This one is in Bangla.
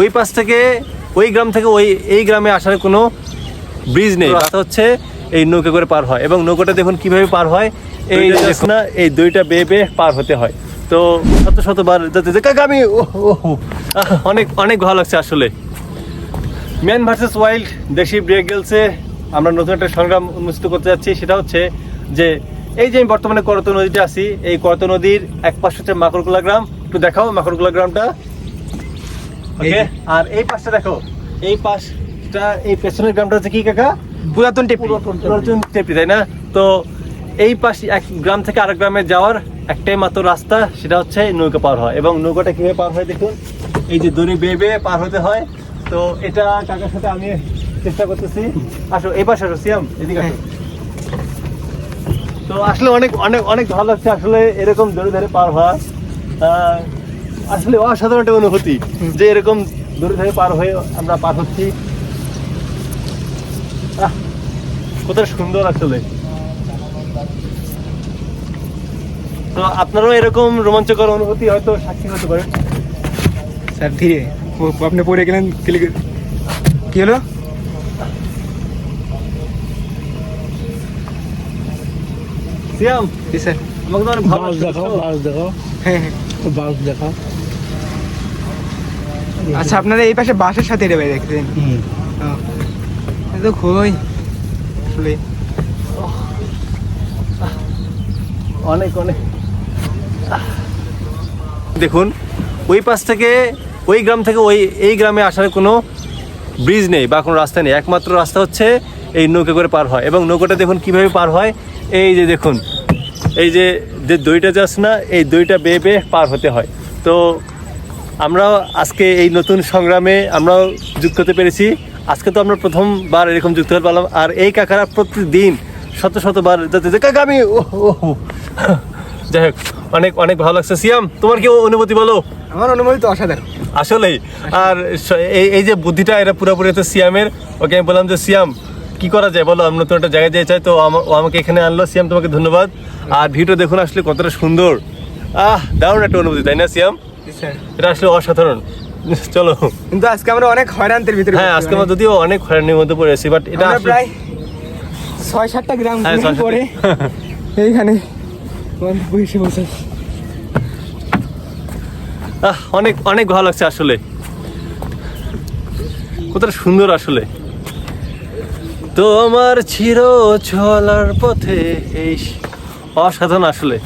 ওই পাশ থেকে ওই গ্রাম থেকে ওই এই গ্রামে আসার কোনো ব্রিজ নেই। রাস্তা হচ্ছে এই নৌকা করে পার হয়। এবং নৌকাটা দেখুন কীভাবে পার হয়। এই দেখুন না এই দুইটা বেয়ে বেয়ে পার হতে হয়। তো শত শতবার যেতে কাকা আমি অনেক অনেক ভালো লাগছে আসলে। ম্যান ভার্সেস ওয়াইল্ড দেশি ব্রেক গেলসে আমরা নতুন একটা সংগ্রাম উন্মোচিত করতে যাচ্ছি। সেটা হচ্ছে যে এই যে আমি বর্তমানে করত নদীতে আছি এই করত নদীর এক পাশ হচ্ছে মাকড়কুলা গ্রাম। একটু দেখাও মাকড়কুলা গ্রামটা। ওকে আর এই পাশটা দেখো। এই পাশটা এই পেছনের গ্রামটা হচ্ছে কি কাকা? পুরাতন টেপি। পুরাতন টেপি। তাই না? তো এই পাশ এক গ্রাম থেকে আরেক গ্রামে যাওয়ার একটাই মাত্র রাস্তা সেটা হচ্ছে নৌকা পার হয় এবং নৌকাটা কীভাবে পার হয় দেখুন? এই যে দড়ি বেয়ে বেয়ে পার হতে হয়। তো এটা কাকার সাথে আমি চেষ্টা করতেছি। আসো এই পাশে আসো সিয়াম এদিকে আসো। তো আসলে অনেক অনেক অনেক ভালো লাগছে আসলে এরকম দড়ি ধরে পার হওয়া। আসলে অসাধারণ একটা অনুভূতি যে এরকম দড়ি ধরে পার হয়ে আমরা পার হচ্ছি। কতটা সুন্দর আসলে। তো আপনারাও এরকম রোমাঞ্চকর অনুভূতি হয়তো সাক্ষী হতে পারেন স্যার ধীরে। আপনি পড়ে গেলেন কি হলো? সিয়াম জি স্যার। আমাকে তো অনেক ভালো দেখাও বুঝছ? বাস দেখাও। হ্যাঁ হ্যাঁ। বাস দেখাও। আচ্ছা আপনারা এই পাশে বাসের সাথে এটা বাইরে দেখতেন তো কই আসলে। অনেক অনেক। দেখুন ওই পাশ থেকে ওই গ্রাম থেকে ওই এই গ্রামে আসার কোনো ব্রিজ নেই বা কোনো রাস্তা নেই। একমাত্র রাস্তা হচ্ছে এই নৌকা করে পার হয়। এবং নৌকাটা দেখুন কীভাবে পার হয়। এই যে দেখুন এই যে যে দইটা যাস না এই দইটা বেয়ে বেয়ে পার হতে হয়। তো আমরাও আজকে এই নতুন সংগ্রামে আমরাও যুক্ত হতে পেরেছি। আজকে তো আমরা প্রথমবার এরকম যুক্ত হতে পারলাম। আর এই কাকারা প্রতিদিন শত শতবার যেতে কাকা আমি। যাই হোক অনেক অনেক ভালো লাগছে। সিয়াম তোমার কি অনুভূতি বলো? আমার অনুমতি তো আসা অসাধারণ। আসলেই। আর এই এই যে বুদ্ধিটা এটা পুরোপুরি হচ্ছে সিয়ামের। ওকে আমি বললাম যে সিয়াম কি করা যায়? বলো আমরা নতুন একটা জায়গায় যেতে চাই তো আমা- ও আমাকে এখানে আনলো। সিয়াম তোমাকে ধন্যবাদ। আর ভিডিও দেখুন আসলে কতটা সুন্দর। আহ দারুণ একটা অনুভূতি তাই না সিয়াম? এটা আসলে অসাধারণ। চলো। কিন্তু আজকে আমরা অনেক হয়রান্তের ভিতরে হ্যাঁ আজকে আমরা যদিও অনেক হয়রানির মধ্যে পড়েছি বাট এটা প্রায় ছয় সাতটা গ্রাম হ্যাঁ। পরে এইখানে বসে বসে। আহ, অনেক অনেক ভালো লাগছে আসলে। কতটা সুন্দর আসলে। তোমার চির চলার পথে এই অসাধারণ আসলে।